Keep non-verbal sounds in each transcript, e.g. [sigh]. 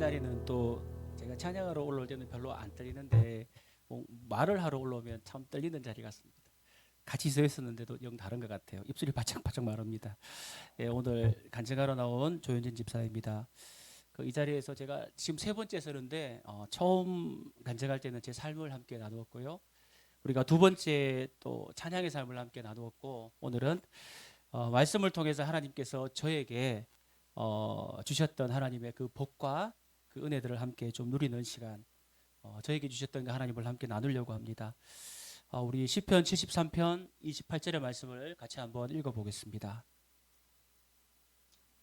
자리는 또 제가 찬양하러 올라올 때는 별로 안 떨리는데 뭐 말을 하러 올라오면 참 떨리는 자리 같습니다. 같이 서 있었는데도 영 다른 것 같아요. 입술이 바짝바짝 마릅니다. 예, 오늘 간증하러 나온 조현진 집사입니다. 그 이 자리에서 제가 지금 세 번째 서는데 어, 처음 간증할 때는 제 삶을 함께 나누었고요. 우리가 두 번째 또 찬양의 삶을 함께 나누었고 오늘은 어, 말씀을 통해서 하나님께서 저에게 어, 주셨던 하나님의 그 복과 그 은혜들을 함께 좀 누리는 시간, 어, 저에게 주셨던 그 하나님을 함께 나누려고 합니다. 어, 우리 시편 73편 28절의 말씀을 같이 한번 읽어보겠습니다.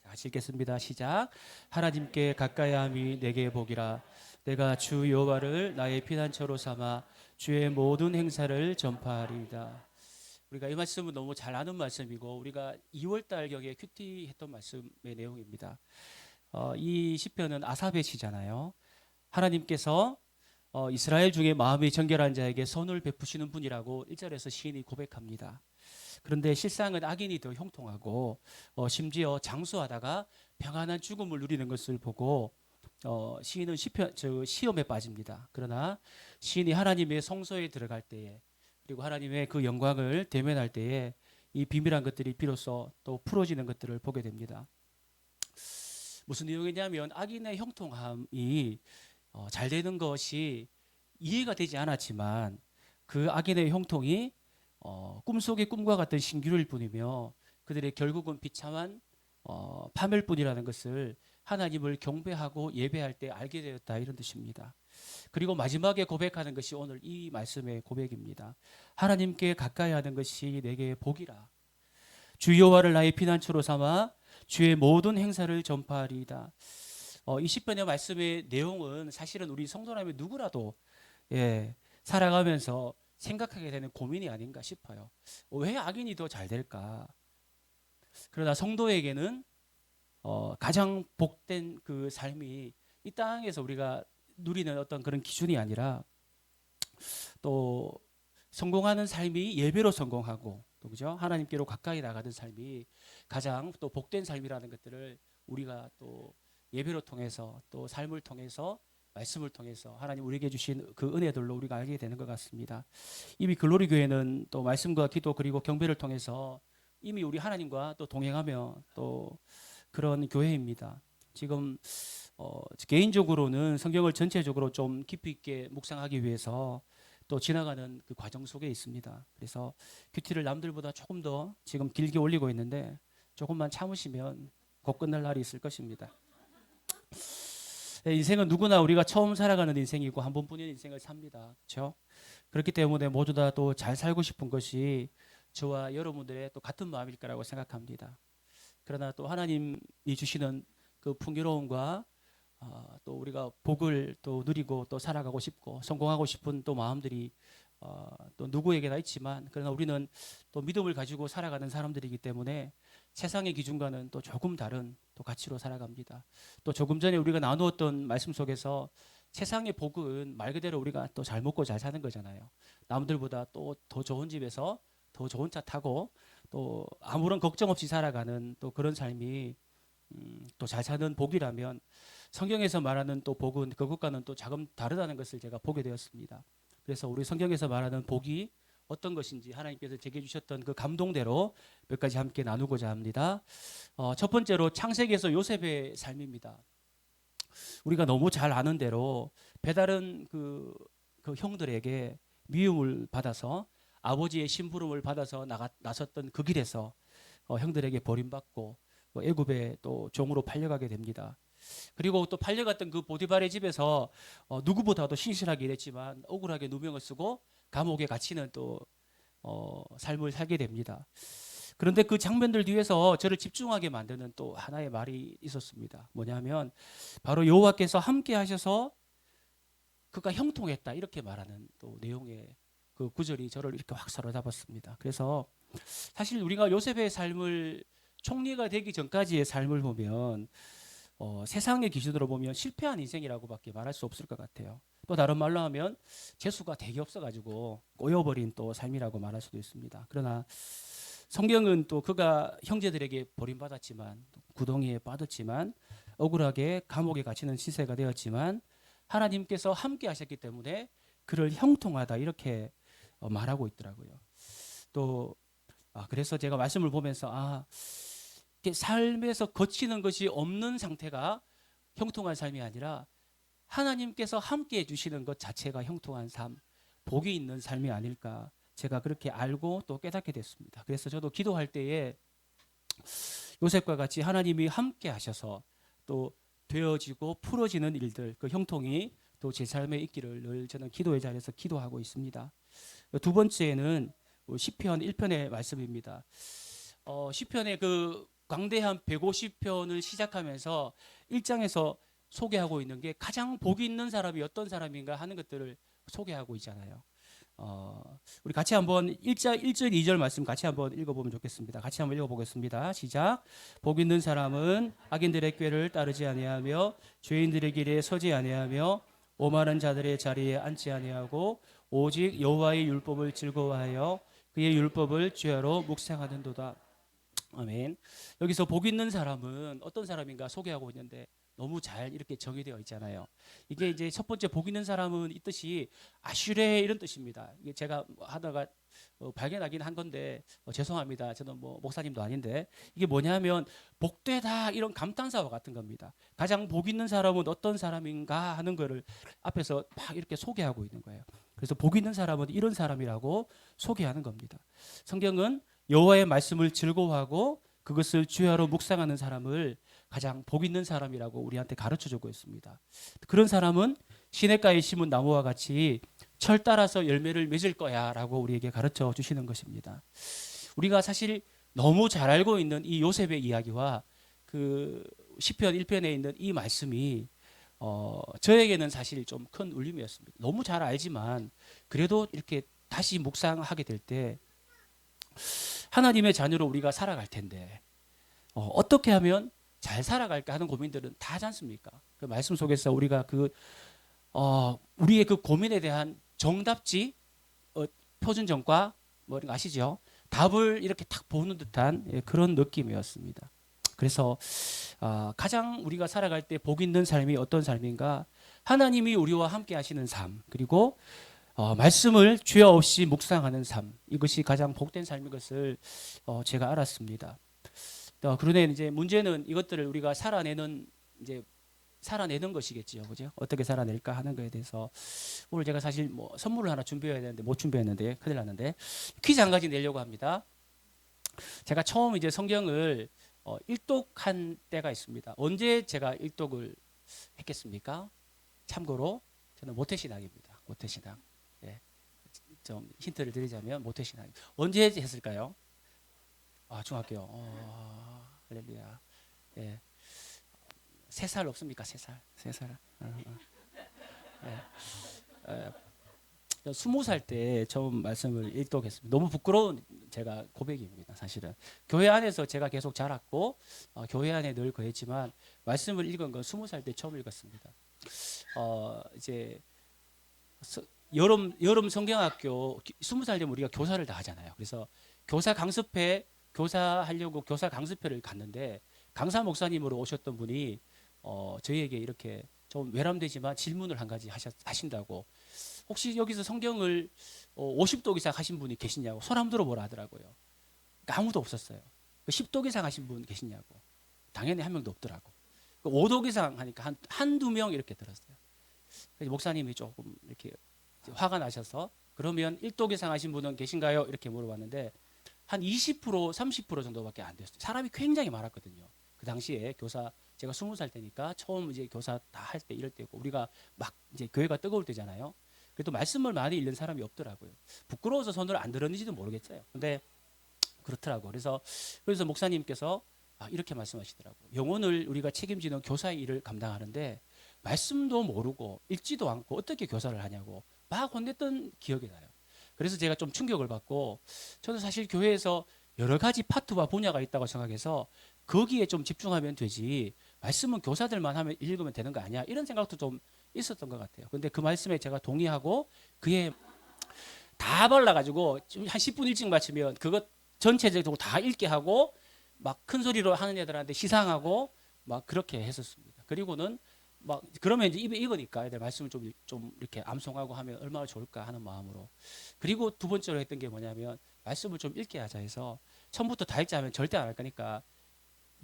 자, 같이 읽겠습니다. 시작. 하나님께 가까이함이 내게 복이라. 내가 주 여호와를 나의 피난처로 삼아 주의 모든 행사를 전파하리이다. 우리가 이 말씀은 너무 잘 아는 말씀이고 우리가 2월 달 경에 큐티 했던 말씀의 내용입니다. 어, 이 시편은 아삽의 시잖아요. 하나님께서 어, 이스라엘 중에 마음이 정결한 자에게 선을 베푸시는 분이라고 1절에서 시인이 고백합니다. 그런데 실상은 악인이 더 형통하고 어, 심지어 장수하다가 평안한 죽음을 누리는 것을 보고 어, 시인은 시편, 저 시험에 빠집니다. 그러나 시인이 하나님의 성소에 들어갈 때에 그리고 하나님의 그 영광을 대면할 때에 이 비밀한 것들이 비로소 또 풀어지는 것들을 보게 됩니다. 무슨 내용이냐면 악인의 형통함이 어, 잘 되는 것이 이해가 되지 않았지만 그 악인의 형통이 어, 꿈속의 꿈과 같은 신기루일 뿐이며 그들의 결국은 비참한 어, 파멸뿐이라는 것을 하나님을 경배하고 예배할 때 알게 되었다 이런 뜻입니다. 그리고 마지막에 고백하는 것이 오늘 이 말씀의 고백입니다. 하나님께 가까이 하는 것이 내게 복이라. 주 여호와를 나의 피난처로 삼아 주의 모든 행사를 전파하리이다. 어, 이 시편의 말씀의 내용은 사실은 우리 성도라면 누구라도 예, 살아가면서 생각하게 되는 고민이 아닌가 싶어요. 어, 왜 악인이 더 잘 될까? 그러나 성도에게는 어, 가장 복된 그 삶이 이 땅에서 우리가 누리는 어떤 그런 기준이 아니라 또 성공하는 삶이 예배로 성공하고 또 그죠 하나님께로 가까이 나가는 삶이 가장 또 복된 삶이라는 것들을 우리가 또 예배로 통해서 또 삶을 통해서 말씀을 통해서 하나님 우리에게 주신 그 은혜들로 우리가 알게 되는 것 같습니다. 이미 글로리 교회는 또 말씀과 기도 그리고 경배를 통해서 이미 우리 하나님과 또 동행하며 또 그런 교회입니다. 지금 어, 개인적으로는 성경을 전체적으로 좀 깊이 있게 묵상하기 위해서 또 지나가는 그 과정 속에 있습니다. 그래서 큐티를 남들보다 조금 더 지금 길게 올리고 있는데 조금만 참으시면 곧 끝날 날이 있을 것입니다. 네, 인생은 누구나 우리가 처음 살아가는 인생이고 한 번뿐인 인생을 삽니다. 그렇죠? 그렇기 때문에 모두 다 또 잘 살고 싶은 것이 저와 여러분들의 또 같은 마음일 거라고 생각합니다. 그러나 또 하나님이 주시는 그 풍요로움과 어, 또 우리가 복을 또 누리고 또 살아가고 싶고 성공하고 싶은 또 마음들이 어, 또 누구에게나 있지만 그러나 우리는 또 믿음을 가지고 살아가는 사람들이기 때문에 세상의 기준과는 또 조금 다른 또 가치로 살아갑니다. 또 조금 전에 우리가 나누었던 말씀 속에서 세상의 복은 말 그대로 우리가 또 잘 먹고 잘 사는 거잖아요. 남들보다 또 더 좋은 집에서 더 좋은 차 타고 또 아무런 걱정 없이 살아가는 또 그런 삶이 음, 또잘 사는 복이라면 성경에서 말하는 또 복은 그것과는 또 조금 다르다는 것을 제가 보게 되었습니다. 그래서 우리 성경에서 말하는 복이 어떤 것인지 하나님께서 제게 주셨던 그 감동대로 몇 가지 함께 나누고자 합니다. 어, 첫 번째로 창세기에서 요셉의 삶입니다. 우리가 너무 잘 아는 대로 배다른 그, 그 형들에게 미움을 받아서 아버지의 심부름을 받아서 나가, 나섰던 그 길에서 어, 형들에게 버림받고 어, 애굽에 또 종으로 팔려가게 됩니다. 그리고 또 팔려갔던 그 보디발의 집에서 어, 누구보다도 신실하게 일했지만 억울하게 누명을 쓰고 감옥에 갇히는 또 어, 삶을 살게 됩니다. 그런데 그 장면들 뒤에서 저를 집중하게 만드는 또 하나의 말이 있었습니다. 뭐냐면 바로 여호와께서 함께 하셔서 그가 형통했다 이렇게 말하는 또 내용의 그 구절이 저를 이렇게 확 사로잡았습니다. 그래서 사실 우리가 요셉의 삶을 총리가 되기 전까지의 삶을 보면 어, 세상의 기준으로 보면 실패한 인생이라고밖에 말할 수 없을 것 같아요. 또 다른 말로 하면 재수가 되게 없어가지고 꼬여버린 또 삶이라고 말할 수도 있습니다. 그러나 성경은 또 그가 형제들에게 버림받았지만 구덩이에 빠졌지만 억울하게 감옥에 갇히는 시세가 되었지만 하나님께서 함께 하셨기 때문에 그를 형통하다 이렇게 어, 말하고 있더라고요. 또 아, 그래서 제가 말씀을 보면서 아 삶에서 거치는 것이 없는 상태가 형통한 삶이 아니라 하나님께서 함께 해주시는 것 자체가 형통한 삶, 복이 있는 삶이 아닐까 제가 그렇게 알고 또 깨닫게 됐습니다. 그래서 저도 기도할 때에 요셉과 같이 하나님이 함께 하셔서 또 되어지고 풀어지는 일들 그 형통이 또 제 삶에 있기를 늘 저는 기도의 자리에서 기도하고 있습니다. 두 번째는 시편 1편의 말씀입니다. 어, 시편의 그 광대한 150편을 시작하면서 1장에서 소개하고 있는 게 가장 복이 있는 사람이 어떤 사람인가 하는 것들을 소개하고 있잖아요. 어, 우리 같이 한번 1자 1절 2절 말씀 같이 한번 읽어보면 좋겠습니다. 같이 한번 읽어보겠습니다. 시작. 복 있는 사람은 악인들의 꾀를 따르지 아니하며 죄인들의 길에 서지 아니하며 오만한 자들의 자리에 앉지 아니하고 오직 여호와의 율법을 즐거워하여 그의 율법을 죄로 묵상하는도다. 아멘. 여기서 복 있는 사람은 어떤 사람인가 소개하고 있는데 너무 잘 이렇게 정의되어 있잖아요. 이게 이제 첫 번째 복 있는 사람은 이 뜻이 아슈레 이런 뜻입니다. 이게 제가 하다가 어, 발견하긴 한 건데 어, 죄송합니다. 저는 뭐 목사님도 아닌데 이게 뭐냐면 복되다 이런 감탄사와 같은 겁니다. 가장 복 있는 사람은 어떤 사람인가 하는 거를 앞에서 막 이렇게 소개하고 있는 거예요. 그래서 복 있는 사람은 이런 사람이라고 소개하는 겁니다. 성경은 여호와의 말씀을 즐거워하고 그것을 주야로 묵상하는 사람을 가장 복 있는 사람이라고 우리한테 가르쳐 주고 있습니다. 그런 사람은 시냇가에 심은 나무와 같이 철 따라서 열매를 맺을 거야라고 우리에게 가르쳐 주시는 것입니다. 우리가 사실 너무 잘 알고 있는 이 요셉의 이야기와 그 시편 1편에 있는 이 말씀이 어, 저에게는 사실 좀 큰 울림이었습니다. 너무 잘 알지만 그래도 이렇게 다시 묵상하게 될 때 하나님의 자녀로 우리가 살아갈 텐데 어, 어떻게 하면 잘 살아갈까 하는 고민들은 다 하지 않습니까? 그 말씀 속에서 우리가 그 어, 우리의 그 고민에 대한 정답지 어, 표준 정과 뭐 이런 거 아시죠? 답을 이렇게 탁 보는 듯한 예, 그런 느낌이었습니다. 그래서 어, 가장 우리가 살아갈 때 복 있는 삶이 어떤 삶인가? 하나님이 우리와 함께 하시는 삶 그리고 어, 말씀을 죄 없이 묵상하는 삶 이것이 가장 복된 삶인 것을 어, 제가 알았습니다. 어, 그런데 이제 문제는 이것들을 우리가 살아내는 이제 살아내는 것이겠지요, 그죠? 어떻게 살아낼까 하는 거에 대해서 오늘 제가 사실 뭐 선물을 하나 준비해야 되는데 못 준비했는데 큰일 났는데 퀴즈 한 가지 내려고 합니다. 제가 처음 이제 성경을 어, 일독한 때가 있습니다. 언제 제가 일독을 했겠습니까? 참고로 저는 모태신앙입니다. 모태신앙. 예. 좀 힌트를 드리자면 모태신앙. 언제 했을까요? 아 중학교. 어, 할렐루야. 예. 세 살 없습니까? 세 살. 세 살. 어, 어. 예. 예. 스무 살 때 처음 말씀을 일독했습니다. 너무 부끄러운 제가 고백입니다. 사실은 교회 안에서 제가 계속 자랐고 어, 교회 안에 늘 거했지만 말씀을 읽은 건 스무 살 때 처음 읽었습니다. 어, 이제 서, 여름 여름 성경학교 스무 살 되면 우리가 교사를 다 하잖아요. 그래서 교사 강습회 교사 하려고 교사 강습회를 갔는데 강사 목사님으로 오셨던 분이 어, 저희에게 이렇게 좀 외람되지만 질문을 한 가지 하셨, 하신다고 혹시 여기서 성경을 어, 50독 이상 하신 분이 계시냐고 손 한번 들어보라 하더라고요. 그러니까 아무도 없었어요. 10독 이상 하신 분 계시냐고. 당연히 한 명도 없더라고. 5독 이상 하니까 한, 한두 명 이렇게 들었어요. 목사님이 조금 이렇게 화가 나셔서 그러면 1독 이상 하신 분은 계신가요? 이렇게 물어봤는데 한 20% 30% 정도밖에 안 됐어요. 사람이 굉장히 많았거든요. 그 당시에 교사 제가 20살 때니까 처음 이제 교사 다 할 때 이럴 때고 우리가 막 이제 교회가 뜨거울 때잖아요. 그래도 말씀을 많이 읽는 사람이 없더라고요. 부끄러워서 손을 안 들었는지도 모르겠어요. 근데 그렇더라고. 그래서 그래서 목사님께서 아, 이렇게 말씀하시더라고요. 영혼을 우리가 책임지는 교사의 일을 감당하는데 말씀도 모르고 읽지도 않고 어떻게 교사를 하냐고 막 혼냈던 기억이 나요. 그래서 제가 좀 충격을 받고 저는 사실 교회에서 여러 가지 파트와 분야가 있다고 생각해서 거기에 좀 집중하면 되지 말씀은 교사들만 하면 읽으면 되는 거 아니야 이런 생각도 좀 있었던 것 같아요. 근데 그 말씀에 제가 동의하고 그에 다 발라가지고 한 10분 일찍 마치면 그것 전체적으로 다 읽게 하고 막 큰 소리로 하는 애들한테 시상하고 막 그렇게 했었습니다. 그리고는 막 그러면 이제 입에 익으니까 애들 말씀을 좀, 좀 이렇게 암송하고 하면 얼마나 좋을까 하는 마음으로 그리고 두 번째로 했던 게 뭐냐면 말씀을 좀 읽게 하자 해서 처음부터 다 읽자 하면 절대 안 할 거니까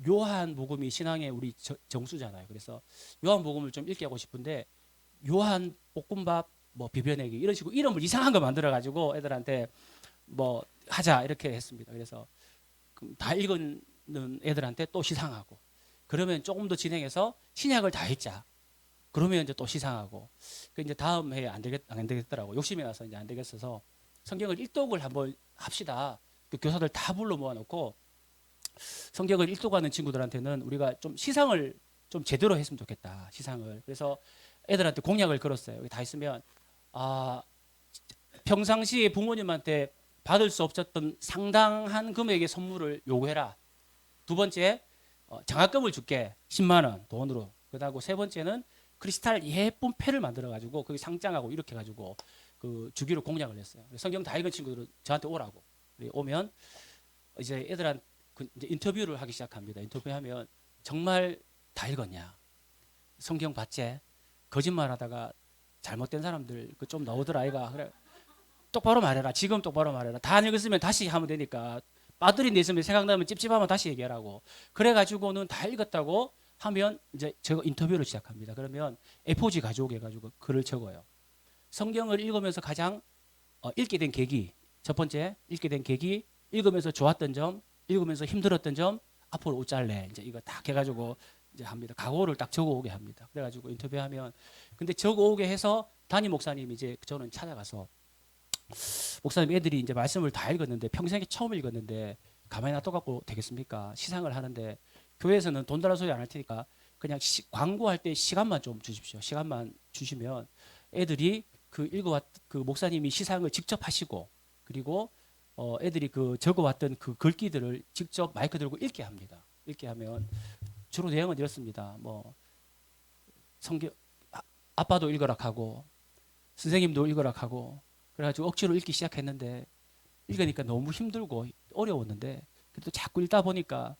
요한 복음이 신앙의 우리 저- 정수잖아요. 그래서 요한 복음을 좀 읽게 하고 싶은데 요한 볶음밥 뭐 비벼내기 이런 식으로 이름을 이상한 거 만들어 가지고 애들한테 뭐 하자 이렇게 했습니다. 그래서 다 읽은 애들한테 또 시상하고 그러면 조금 더 진행해서 신약을 다 읽자. 그러면 이제 또 시상하고 그 이제 다음 해에 안 되겠 안 되겠더라고 욕심이 나서 이제 안 되겠어서 성경을 일독을 한번 합시다. 그 교사들 다 불러 모아놓고 성경을 일독하는 친구들한테는 우리가 좀 시상을 좀 제대로 했으면 좋겠다. 시상을 그래서 애들한테 공약을 걸었어요. 여기 다 있으면 아 평상시에 부모님한테 받을 수 없었던 상당한 금액의 선물을 요구해라. 두 번째 어, 장학금을 줄게 10만 원 돈으로. 그다고 세 번째는 크리스탈 예쁜 패를 만들어 가지고 거기 상장하고 이렇게 가지고 그 주기로 공약을 했어요. 성경 다 읽은 친구들은 저한테 오라고. 오면 이제 애들한 그 이제 인터뷰를 하기 시작합니다. 인터뷰하면 정말 다 읽었냐? 성경 봤지? 거짓말하다가 잘못된 사람들 그 좀 나오더라 아이가 그래 똑바로 말해라 지금 똑바로 말해라 다안 읽었으면 다시 하면 되니까 빠뜨린 데 있으면 생각나면 찝찝하면 다시 얘기하라고. 그래가지고는 다 읽었다고 하면 이제 저 인터뷰를 시작합니다. 그러면 A4지 가져오게 해가지고 글을 적어요. 성경을 읽으면서 가장 어, 읽게 된 계기 첫 번째 읽게 된 계기 읽으면서 좋았던 점 읽으면서 힘들었던 점 앞으로 웃잘래. 이제 이거 딱 해가지고 이제 합니다. 각오를 딱 적어오게 합니다. 그래가지고 인터뷰하면 근데 적어오게 해서 담임 목사님이 이제 저는 찾아가서 목사님 애들이 이제 말씀을 다 읽었는데 평생에 처음 읽었는데 가만히 놔둬갖고 되겠습니까? 시상을 하는데 교회에서는 돈 달라 소리 안 할 테니까 그냥 시, 광고할 때 시간만 좀 주십시오. 시간만 주시면 애들이 그 읽어왔 그 목사님이 시상을 직접 하시고 그리고 어 애들이 그 적어왔던 그 글귀들을 직접 마이크 들고 읽게 합니다. 읽게 하면 주로 내용은 이렇습니다. 뭐 성경 아, 아빠도 읽으라 하고 선생님도 읽으라 하고 그래가지고 억지로 읽기 시작했는데 읽으니까 너무 힘들고 어려웠는데 그래도 자꾸 읽다 보니까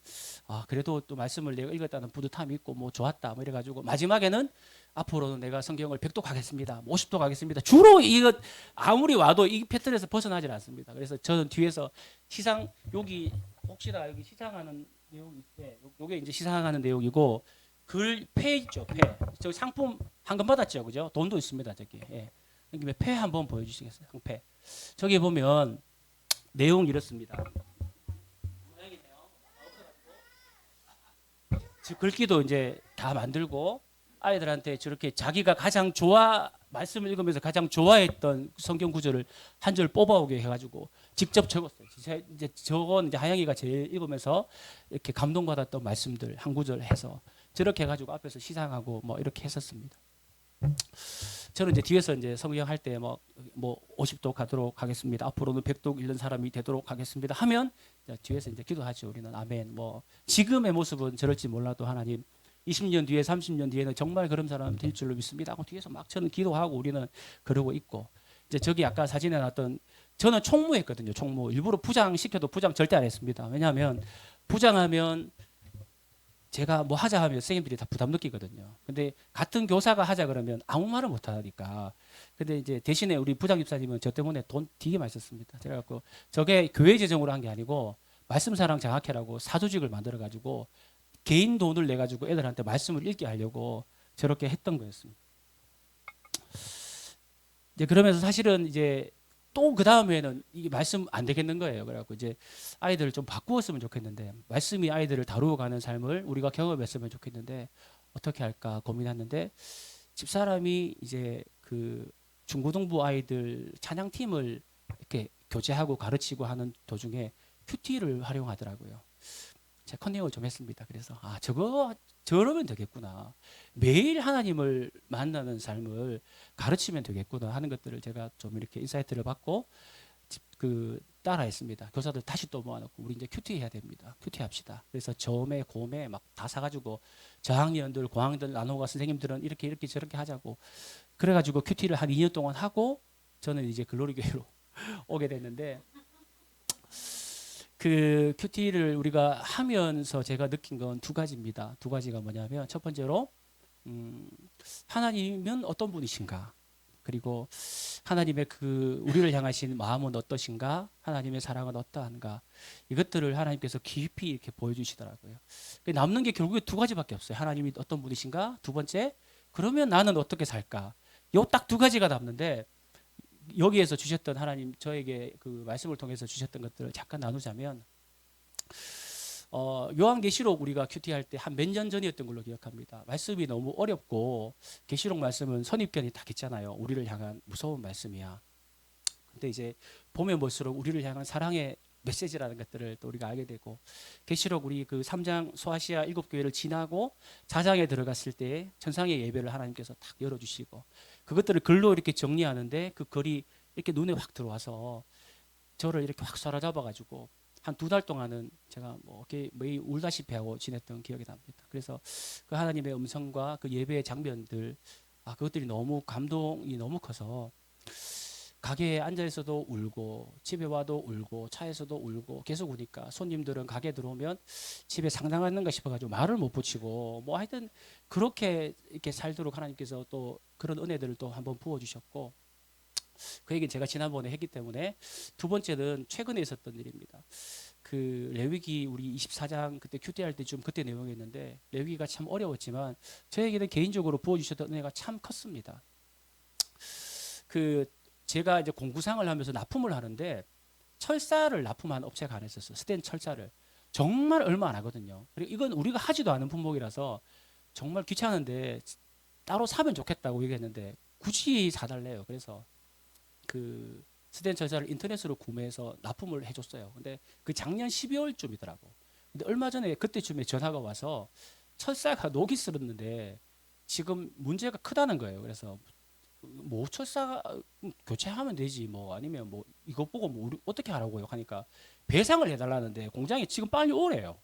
아 그래도 또 말씀을 내가 읽었다는 뿌듯함이 있고 뭐 좋았다 뭐 이래가지고 마지막에는 앞으로는 내가 성경을 100도 가겠습니다 50도 가겠습니다. 주로 이거 아무리 와도 이 패턴에서 벗어나질 않습니다. 그래서 저는 뒤에서 시상 여기 혹시나 여기 시상하는 내용이 있대. 요- 요게 이제 시상하는 내용이고 글패 있죠 패저 상품 한금 받았죠 그죠? 돈도 있습니다 저기. 예. 여기 폐 한번 보여주시겠어요? 상패. 저기 보면 내용 이렇습니다. 즉 글귀도 이제 다 만들고 아이들한테 저렇게 자기가 가장 좋아 말씀을 읽으면서 가장 좋아했던 성경 구절을 한줄 뽑아오게 해가지고 직접 적었어요. 제- 이제 저건 이제 하영이가 제일 읽으면서 이렇게 감동받았던 말씀들 한 구절 해서 저렇게 해가지고 앞에서 시상하고 뭐 이렇게 했었습니다. 저는 이제 뒤에서 이제 성경 할때 뭐 뭐 50도 가도록 하겠습니다. 앞으로는 100도 읽는 사람이 되도록 하겠습니다. 하면 이제 뒤에서 이제 기도하죠. 우리는 아멘. 뭐 지금의 모습은 저럴지 몰라도 하나님 20년 뒤에 30년 뒤에는 정말 그런 사람 될 줄로 믿습니다. 하고 뒤에서 막 저는 기도하고 우리는 그러고 있고 이제 저기 아까 사진에 놨던 저는 총무했거든요. 총무 일부러 부장 시켜도 부장 절대 안 했습니다. 왜냐하면 부장하면 제가 뭐 하자 하면 선생님들이 다 부담 느끼거든요. 근데 같은 교사가 하자 그러면 아무 말을 못 하니까. 근데 이제 대신에 우리 부장 집사님은 저 때문에 돈 되게 많이 썼습니다. 제가 갖고 저게 교회 재정으로 한 게 아니고 말씀사랑 장학회라고 사조직을 만들어 가지고 개인 돈을 내 가지고 애들한테 말씀을 읽게 하려고 저렇게 했던 거였습니다. 이제 그러면서 사실은 이제 또 그 다음에는 이게 말씀 안 되겠는 거예요. 그래갖고 이제 아이들을 좀 바꾸었으면 좋겠는데 말씀이 아이들을 다루어 가는 삶을 우리가 경험했으면 좋겠는데 어떻게 할까 고민했는데 집사람이 이제 그 중고등부 아이들 찬양팀을 이렇게 교제하고 가르치고 하는 도중에 큐티를 활용하더라고요. 제가 컨닝을 좀 했습니다. 그래서 아 저거 저러면 되겠구나. 매일 하나님을 만나는 삶을 가르치면 되겠구나 하는 것들을 제가 좀 이렇게 인사이트를 받고 집- 그 따라했습니다. 교사들 다시 또 모아놓고 우리 이제 큐티 해야 됩니다. 큐티 합시다. 그래서 점에 곰에 막 다 사가지고 저학년들 고학년들 나눠가 선생님들은 이렇게 이렇게 저렇게 하자고 그래가지고 큐티를 한 2년 동안 하고 저는 이제 글로리 교회로 [laughs] 오게 됐는데 그 큐티를 우리가 하면서 제가 느낀 건 두 가지입니다. 두 가지가 뭐냐면 첫 번째로 음, 하나님은 어떤 분이신가? 그리고 하나님의 그 우리를 향하신 마음은 어떠신가? 하나님의 사랑은 어떠한가? 이것들을 하나님께서 깊이 이렇게 보여주시더라고요. 그 남는 게 결국에 두 가지밖에 없어요. 하나님이 어떤 분이신가? 두 번째, 그러면 나는 어떻게 살까? 요 딱 두 가지가 남는데 여기에서 주셨던 하나님 저에게 그 말씀을 통해서 주셨던 것들을 잠깐 나누자면 어, 요한계시록 우리가 큐티할 때 한 몇 년 전이었던 걸로 기억합니다. 말씀이 너무 어렵고 계시록 말씀은 선입견이 딱 있잖아요. 우리를 향한 무서운 말씀이야. 근데 이제 보면 볼수록 우리를 향한 사랑의 메시지라는 것들을 또 우리가 알게 되고 계시록 우리 그 3장 소아시아 일곱 교회를 지나고 4장에 들어갔을 때 천상의 예배를 하나님께서 딱 열어 주시고 그것들을 글로 이렇게 정리하는데 그 글이 이렇게 눈에 확 들어와서 저를 이렇게 확 사로잡아 가지고 한 두 달 동안은 제가 뭐 이렇게 매일 울다시피 하고 지냈던 기억이 납니다. 그래서 그 하나님의 음성과 그 예배의 장면들 아 그것들이 너무 감동이 너무 커서 가게에 앉아 있어도 울고 집에 와도 울고 차에서도 울고 계속 우니까 손님들은 가게 들어오면 집에 상당한가 싶어가지고 말을 못 붙이고 뭐 하여튼 그렇게 이렇게 살도록 하나님께서 또 그런 은혜들을 또 한번 부어주셨고 그 얘기는 제가 지난번에 했기 때문에 두 번째는 최근에 있었던 일입니다. 그 레위기 우리 24장 그때 큐티할 때좀 그때 내용이었는데 레위기가 참 어려웠지만 저에게는 개인적으로 부어주셨던 은혜가 참 컸습니다. 그 제가 이제 공구상을 하면서 납품을 하는데 철사를 납품한 업체가 하나 있었어요. 스텐 철사를 정말 얼마 안 하거든요. 그리고 이건 우리가 하지도 않은 품목이라서 정말 귀찮은데 따로 사면 좋겠다고 얘기했는데 굳이 사달래요. 그래서 그 스텐 철사를 인터넷으로 구매해서 납품을 해줬어요. 근데 그 작년 12월쯤이더라고. 근데 얼마 전에 그때쯤에 전화가 와서 철사가 [laughs] 녹이 슬었는데 지금 문제가 크다는 거예요. 그래서 뭐 철사 교체하면 되지 뭐 아니면 뭐 이것 보고 뭐 우리 어떻게 하라고요 하니까 배상을 해달라는데 공장에 지금 빨리 오래요.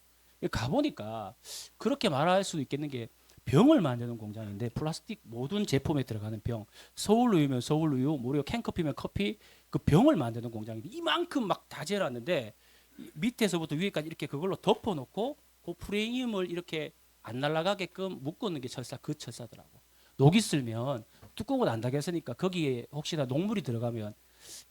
가보니까 그렇게 말할 수도 있겠는 게 병을 만드는 공장인데 플라스틱 모든 제품에 들어가는 병 서울우유면 서울우유 무료 캔커피면 커피 그 병을 만드는 공장인데 이만큼 막 다 재놨는데 밑에서부터 위에까지 이렇게 그걸로 덮어놓고 그 프레임을 이렇게 안 날아가게끔 묶어놓은 게 철사 그 철사더라고 녹이 쓸면 뚜껑을 안 닫았으니까 거기에 혹시나 녹물이 들어가면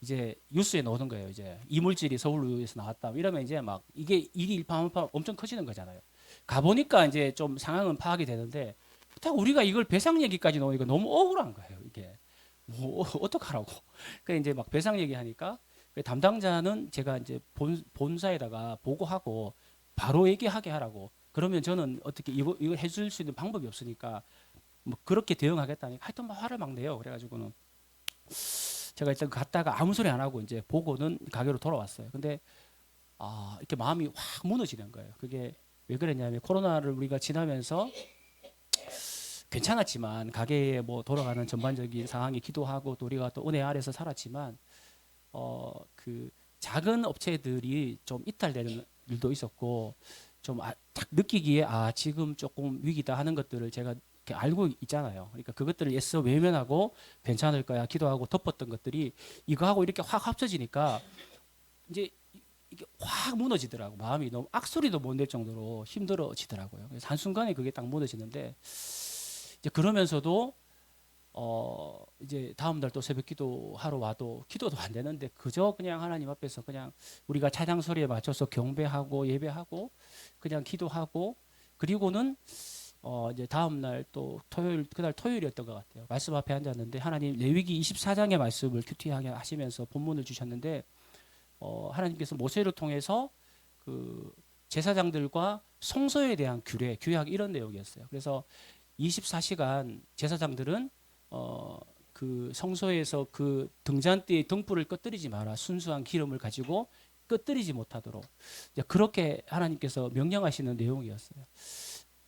이제 뉴스에 나오는 거예요. 이제 이물질이 서울우유에서 나왔다. 이러면 이제 막 이게 일이 일파만파 엄청 커지는 거잖아요. 가보니까 이제 좀 상황은 파악이 되는데 딱 우리가 이걸 배상 얘기까지 나오니까 너무 억울한 거예요. 이게 뭐 [laughs] 어떡하라고. 그 이제 막 배상 얘기하니까 그 담당자는 제가 이제 본 본사에다가 보고하고 바로 얘기하게 하라고. 그러면 저는 어떻게 이거 이거 해줄 수 있는 방법이 없으니까 뭐 그렇게 대응하겠다니 하여튼 막 화를 막 내요. 그래가지고는 제가 일단 갔다가 아무 소리 안 하고 이제 보고는 가게로 돌아왔어요. 근데 아 이렇게 마음이 확 무너지는 거예요. 그게 왜 그랬냐면 코로나를 우리가 지나면서 괜찮았지만 가게에 뭐 돌아가는 전반적인 상황이 기도하고 또 우리가 또 은혜 아래서 살았지만 어 그 작은 업체들이 좀 이탈되는 일도 있었고 좀 아, 딱 느끼기에 아 지금 조금 위기다 하는 것들을 제가 알고 있잖아요. 그러니까 그것들을 애써 외면하고 괜찮을 거야 기도하고 덮었던 것들이 이거하고 이렇게 확 합쳐지니까 이제 이게 확 무너지더라고 마음이 너무 악소리도 못 낼 정도로 힘들어지더라고요. 그래서 한 순간에 그게 딱 무너지는데 이제 그러면서도 어 이제 다음 날 또 새벽 기도하러 와도 기도도 안 되는데 그저 그냥 하나님 앞에서 그냥 우리가 찬양 소리에 맞춰서 경배하고 예배하고 그냥 기도하고 그리고는 어 이제 다음 날 또 토요일 그날 토요일이었던 것 같아요. 말씀 앞에 앉았는데 하나님 레위기 24장의 말씀을 큐티하게 하시면서 본문을 주셨는데 어 하나님께서 모세를 통해서 그 제사장들과 성소에 대한 규례, 규약 이런 내용이었어요. 그래서 24시간 제사장들은 어 그 성소에서 그 등잔대의 등불을 꺼뜨리지 마라. 순수한 기름을 가지고 꺼뜨리지 못하도록 그렇게 하나님께서 명령하시는 내용이었어요.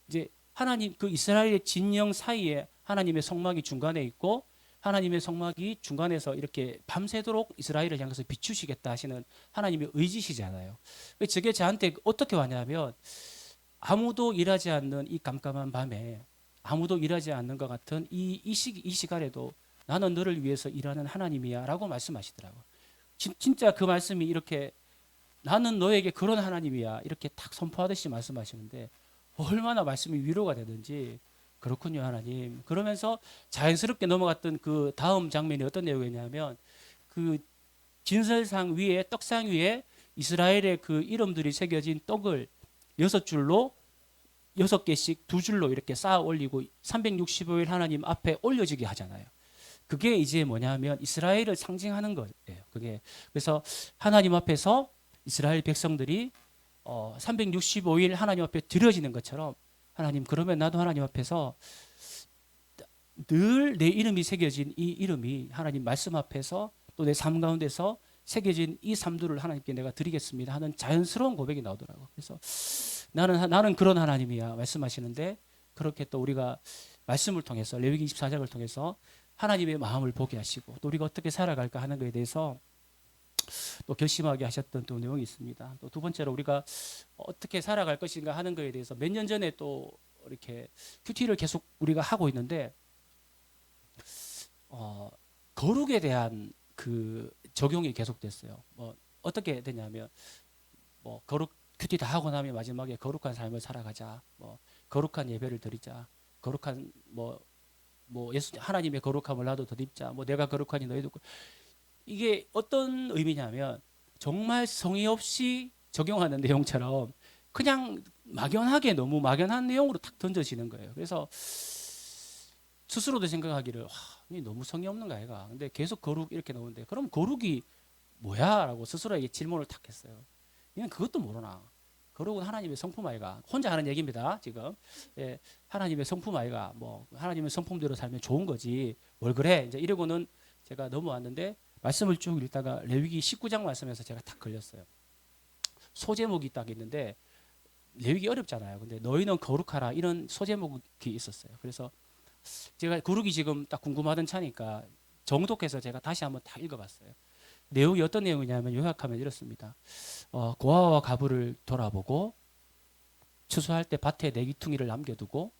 이제 하나님 그 이스라엘의 진영 사이에 하나님의 성막이 중간에 있고 하나님의 성막이 중간에서 이렇게 밤새도록 이스라엘을 향해서 비추시겠다 하시는 하나님의 의지시잖아요. 저게 저한테 어떻게 왔냐면 아무도 일하지 않는 이 깜깜한 밤에 아무도 일하지 않는 것 같은 이, 이, 시, 이 시간에도 나는 너를 위해서 일하는 하나님이야 라고 말씀하시더라고. 진, 진짜 그 말씀이 이렇게 나는 너에게 그런 하나님이야 이렇게 딱 선포하듯이 말씀하시는데 얼마나 말씀이 위로가 되든지 그렇군요 하나님 그러면서 자연스럽게 넘어갔던 그 다음 장면이 어떤 내용이냐면 그 진설상 위에 떡상 위에 이스라엘의 그 이름들이 새겨진 떡을 여섯 줄로 여섯 개씩 두 줄로 이렇게 쌓아 올리고 365일 하나님 앞에 올려지게 하잖아요. 그게 이제 뭐냐면 이스라엘을 상징하는 거예요. 그게 그래서 하나님 앞에서 이스라엘 백성들이 어 365일 하나님 앞에 드려지는 것처럼 하나님 그러면 나도 하나님 앞에서 늘 내 이름이 새겨진 이 이름이 하나님 말씀 앞에서 또 내 삶 가운데서 새겨진 이 삶들을 하나님께 내가 드리겠습니다 하는 자연스러운 고백이 나오더라고. 그래서 나는 나는 그런 하나님이야 말씀하시는데 그렇게 또 우리가 말씀을 통해서 레위기 24장을 통해서 하나님의 마음을 보게 하시고 또 우리가 어떻게 살아갈까 하는 것에 대해서 또 결심하게 하셨던 또 내용이 있습니다. 또 두 번째로 우리가 어떻게 살아갈 것인가 하는 것에 대해서 몇 년 전에 또 이렇게 큐티를 계속 우리가 하고 있는데 어, 거룩에 대한 그 적용이 계속됐어요. 뭐 어떻게 되냐면 뭐 거룩 큐티 다 하고 나면 마지막에 거룩한 삶을 살아가자. 뭐 거룩한 예배를 드리자. 거룩한 뭐뭐 예수 하나님의 거룩함을 나도 드립자. 뭐 내가 거룩하니 너희도 그- 이게 어떤 의미냐면 정말 성의 없이 적용하는 내용처럼 그냥 막연하게 너무 막연한 내용으로 탁 던져지는 거예요. 그래서 스스로도 생각하기를 와, 이 너무 성의 없는 거 아이가. 근데 계속 거룩 이렇게 나오는데 그럼 거룩이 뭐야라고 스스로에게 질문을 탁 했어요. 얘는 그것도 모르나. 거룩은 하나님의 성품 아이가. 혼자 하는 얘기입니다. 지금 예, 하나님의 성품 아이가. 뭐 하나님의 성품대로 살면 좋은 거지. 뭘 그래? 이제 이러고는 제가 넘어왔는데 말씀을 쭉 읽다가 레위기 19장 말씀에서 제가 탁 걸렸어요. 소제목이 딱 있는데 레위기 어렵잖아요. 근데 너희는 거룩하라 이런 소제목이 있었어요. 그래서 제가 거룩이 지금 딱 궁금하던 차니까 정독해서 제가 다시 한번 다 읽어봤어요. 내용이 어떤 내용이냐면 요약하면 이렇습니다. 어, 고아와 가부를 돌아보고 추수할 때 밭에 내기퉁이를 남겨두고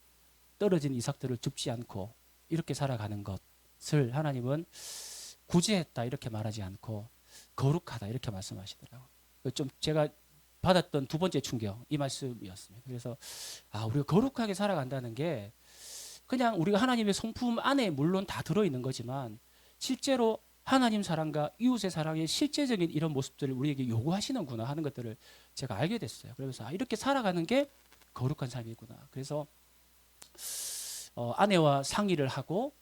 떨어진 이삭들을 줍지 않고 이렇게 살아가는 것을 하나님은 구제했다 이렇게 말하지 않고 거룩하다 이렇게 말씀하시더라고요. 좀 제가 받았던 두 번째 충격 이 말씀이었습니다. 그래서 아 우리가 거룩하게 살아간다는 게 그냥 우리가 하나님의 성품 안에 물론 다 들어 있는 거지만 실제로 하나님 사랑과 이웃의 사랑의 실제적인 이런 모습들을 우리에게 요구하시는구나 하는 것들을 제가 알게 됐어요. 그래서 아, 이렇게 살아가는 게 거룩한 삶이구나. 그래서 어, 아내와 상의를 하고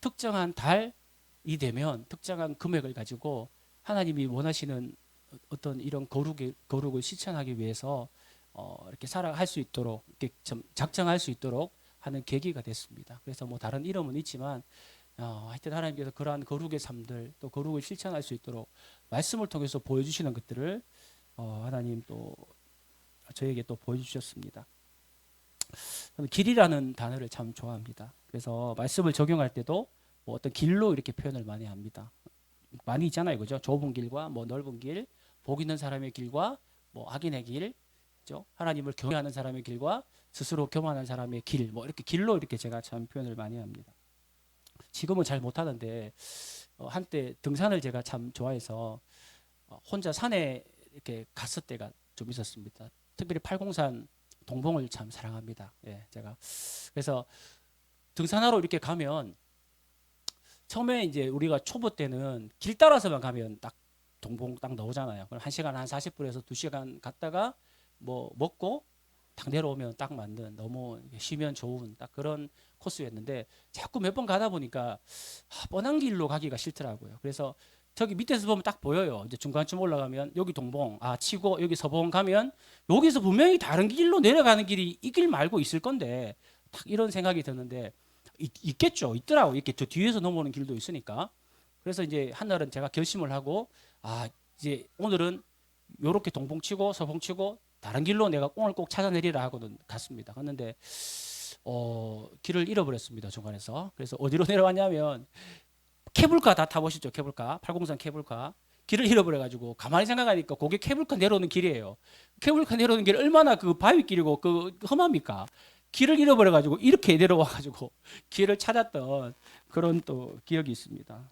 특정한 달 이 되면 특정한 금액을 가지고 하나님이 원하시는 어떤 이런 거룩의 거룩을 실천하기 위해서 어, 이렇게 살아갈 수 있도록 이렇게 좀 작정할 수 있도록 하는 계기가 됐습니다. 그래서 뭐 다른 이름은 있지만 어, 하여튼 하나님께서 그러한 거룩의 삶들 또 거룩을 실천할 수 있도록 말씀을 통해서 보여주시는 것들을 어, 하나님 또 저에게 또 보여주셨습니다. 길이라는 단어를 참 좋아합니다. 그래서 말씀을 적용할 때도 뭐 어떤 길로 이렇게 표현을 많이 합니다. 많이 있잖아요, 그죠? 좁은 길과 뭐 넓은 길, 복 있는 사람의 길과 뭐 악인의 길, 그죠? 하나님을 경외하는 사람의 길과 스스로 교만한 사람의 길, 뭐 이렇게 길로 이렇게 제가 참 표현을 많이 합니다. 지금은 잘 못하는데 어, 한때 등산을 제가 참 좋아해서 어, 혼자 산에 이렇게 갔을 때가 좀 있었습니다. 특별히 팔공산 동봉을 참 사랑합니다. 예, 제가 그래서 등산하러 이렇게 가면 처음에 이제 우리가 초보 때는 길 따라서만 가면 딱 동봉 딱 나오잖아요. 그럼 한 시간 한 40분에서 두 시간 갔다가 뭐 먹고 딱 내려오면 딱 맞는 너무 쉬면 좋은 딱 그런 코스였는데 자꾸 몇 번 가다 보니까 아, 뻔한 길로 가기가 싫더라고요. 그래서 저기 밑에서 보면 딱 보여요. 이제 중간쯤 올라가면 여기 동봉 아 치고 여기 서봉 가면 여기서 분명히 다른 길로 내려가는 길이 이 길 말고 있을 건데 딱 이런 생각이 드는데 있, 있겠죠. 있더라고. 이렇게 저 뒤에서 넘어오는 길도 있으니까. 그래서 이제 한날은 제가 결심을 하고 아 이제 오늘은 요렇게 동봉 치고 서봉 치고 다른 길로 내가 오늘 꼭 찾아내리라 하고는 갔습니다. 갔는데 어, 길을 잃어버렸습니다. 중간에서. 그래서 어디로 내려왔냐면 케이블카 다 타보시죠. 케이블카. 803 케이블카. 길을 잃어버려가지고 가만히 생각하니까 그게 케이블카 내려오는 길이에요. 케이블카 내려오는 길 얼마나 그 바위 길이고 그 험합니까? 길을 잃어버려가지고 이렇게 내려와가지고 길을 찾았던 그런 또 기억이 있습니다.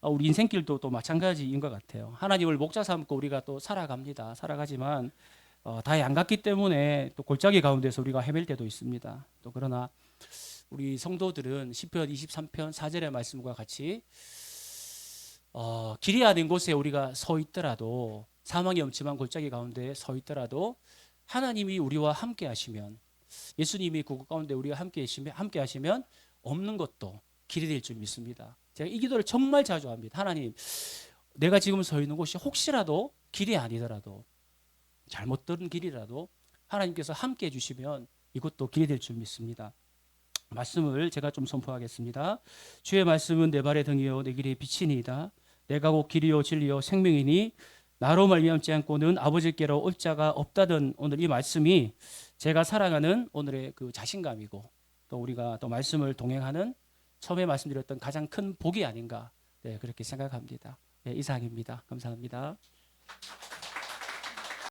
어, 우리 인생길도 또 마찬가지인 것 같아요. 하나님을 목자 삼고 우리가 또 살아갑니다. 살아가지만 어, 다 양같기 때문에 또 골짜기 가운데서 우리가 헤맬 때도 있습니다. 또 그러나 우리 성도들은 시편 23편 4절의 말씀과 같이 어, 길이 아닌 곳에 우리가 서 있더라도 사망이 엄침한 골짜기 가운데 서 있더라도 하나님이 우리와 함께 하시면 예수님이 그곳 가운데 우리와 함께 하시면 함께 하시면 없는 것도 길이 될 줄 믿습니다. 제가 이 기도를 정말 자주 합니다. 하나님, 내가 지금 서 있는 곳이 혹시라도 길이 아니더라도 잘못 들은 길이라도 하나님께서 함께 해주시면 이것도 길이 될 줄 믿습니다. 말씀을 제가 좀 선포하겠습니다. 주의 말씀은 내 발의 등이요 내 길의 빛이니이다. 내가 곧 길이요 진리요 생명이니 나로 말미암지 않고는 아버지께로 올 자가 없다던 오늘 이 말씀이 제가 살아가는 오늘의 그 자신감이고 또 우리가 또 말씀을 동행하는 처음에 말씀드렸던 가장 큰 복이 아닌가 네, 그렇게 생각합니다. 네, 이상입니다. 감사합니다.